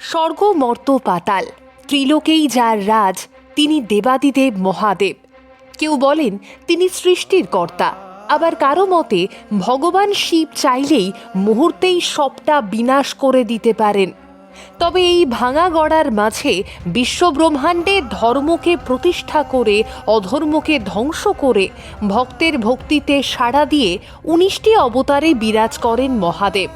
স্বর্গ মর্ত পাতাল। ত্রিলোকেই যার রাজ, তিনি দেবাদিদেব মহাদেব। কেউ বলেন, তিনি সৃষ্টির কর্তা। আবার কারও মতে, ভগবান শিব চাইলেই মুহূর্তেই সবটা বিনাশ করে দিতে পারেন। তবে এই ভাঙা গড়ার মাঝে বিশ্বব্রহ্মাণ্ডে ধর্মকে প্রতিষ্ঠা করে, অধর্মকে ধ্বংস করে ভক্তের ভক্তিতে সাড়া দিয়ে উনিশটি অবতারে বিরাজ করেন মহাদেব।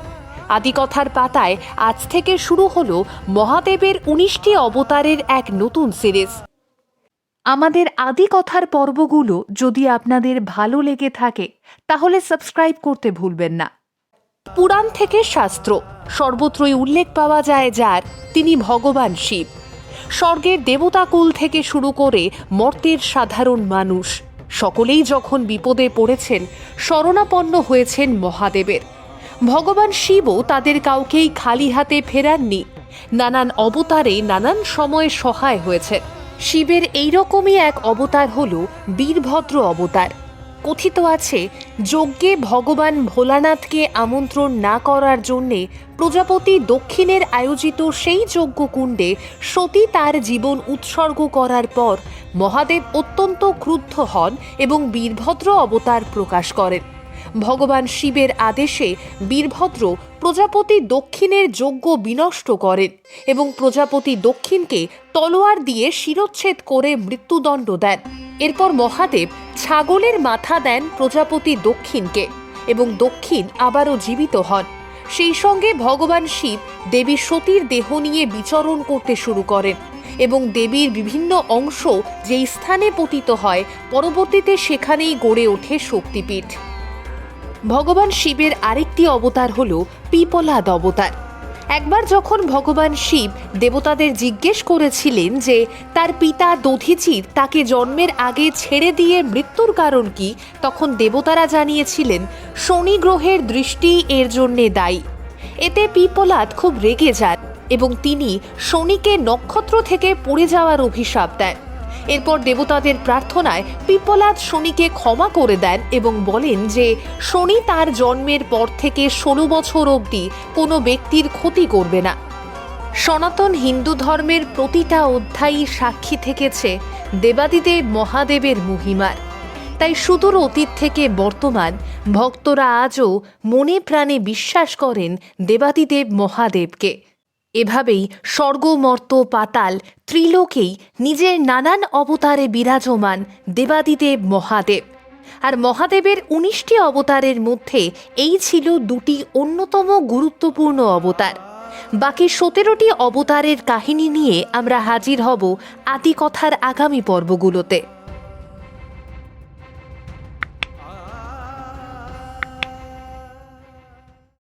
আদিকথার পাতায় আজ থেকে শুরু হলো মহাদেবের উনিশটি অবতারের এক নতুন সিরিজ। আমাদের আদি কথার পর্বগুলো যদি আপনাদের ভালো লেগে থাকে, তাহলে সাবস্ক্রাইব করতে ভুলবেন না। পুরাণ থেকে শাস্ত্র, সর্বত্রই উল্লেখ পাওয়া যায় যার, তিনি ভগবান শিব। স্বর্গের দেবতাকুল থেকে শুরু করে মর্তের সাধারণ মানুষ, সকলেই যখন বিপদে পড়েছেন, শরণাপন্ন হয়েছেন মহাদেবের। ভগবান শিবও তাদের কাউকেই খালি হাতে ফেরাননি। নানান অবতারে নানান সময়ে সহায় হয়েছেন শিবের এইরকমই এক অবতার হল বীরভদ্র অবতার। কথিত আছে, যজ্ঞে ভগবান ভোলানাথকে আমন্ত্রণ না করার জন্যে প্রজাপতি দক্ষিণের আয়োজিত সেই যজ্ঞকুণ্ডে সতী তার জীবন উৎসর্গ করার পর মহাদেব অত্যন্ত ক্রুদ্ধ হন এবং বীরভদ্র অবতার প্রকাশ করেন। ভগবান শিবের আদেশে বীরভদ্র প্রজাপতি দক্ষিণের যজ্ঞ বিনষ্ট করেন এবং প্রজাপতি দক্ষিণকে তলোয়ার দিয়ে শিরচ্ছেদ করে মৃত্যুদণ্ড দেন। এরপর মহাদেব ছাগলের মাথা দেন প্রজাপতি দক্ষিণকে এবং দক্ষিণ আবারও জীবিত হন। সেই সঙ্গে ভগবান শিব দেবী সতীর দেহ নিয়ে বিচরণ করতে শুরু করেন এবং দেবীর বিভিন্ন অংশ যেই স্থানে পতিত হয়, পরবর্তীতে সেখানেই গড়ে ওঠে শক্তিপীঠ। ভগবান শিবের আরেকটি অবতার হল পিপলাদ অবতার। একবার যখন ভগবান শিব দেবতাদের জিজ্ঞেস করেছিলেন যে, তার পিতা দধিচির তাকে জন্মের আগে ছেড়ে দিয়ে মৃত্যুর কারণ কি? তখন দেবতারা জানিয়েছিলেন, শনি গ্রহের দৃষ্টি এর জন্যে দায়ী। এতে পিপলাদ খুব রেগে যান এবং তিনি শনিকে নক্ষত্র থেকে পড়ে যাওয়ার অভিশাপ দেন। এরপর দেবতাদের প্রার্থনায় পিপলাদ শনিকে ক্ষমা করে দেন এবং বলেন যে, শনি তার জন্মের পর থেকে ষোলো বছর অবধি কোনো ব্যক্তির ক্ষতি করবে না। সনাতন হিন্দু ধর্মের প্রতিটা অধ্যায়ই সাক্ষী থেকেছে দেবাদিদেব মহাদেবের মহিমার। তাই সুদূর অতীত থেকে বর্তমান ভক্তরা আজও মনে প্রাণে বিশ্বাস করেন দেবাদিদেব মহাদেবকে। এভাবেই স্বর্গমর্ত পাতাল ত্রিলোকেই নিজের নানান অবতারে বিরাজমান দেবাদিদেব মহাদেব। আর মহাদেবের উনিশটি অবতারের মধ্যে এই ছিল দুটি অন্যতম গুরুত্বপূর্ণ অবতার। বাকি সতেরোটি অবতারের কাহিনী নিয়ে আমরা হাজির হব আদিকথার আগামী পর্বগুলোতে।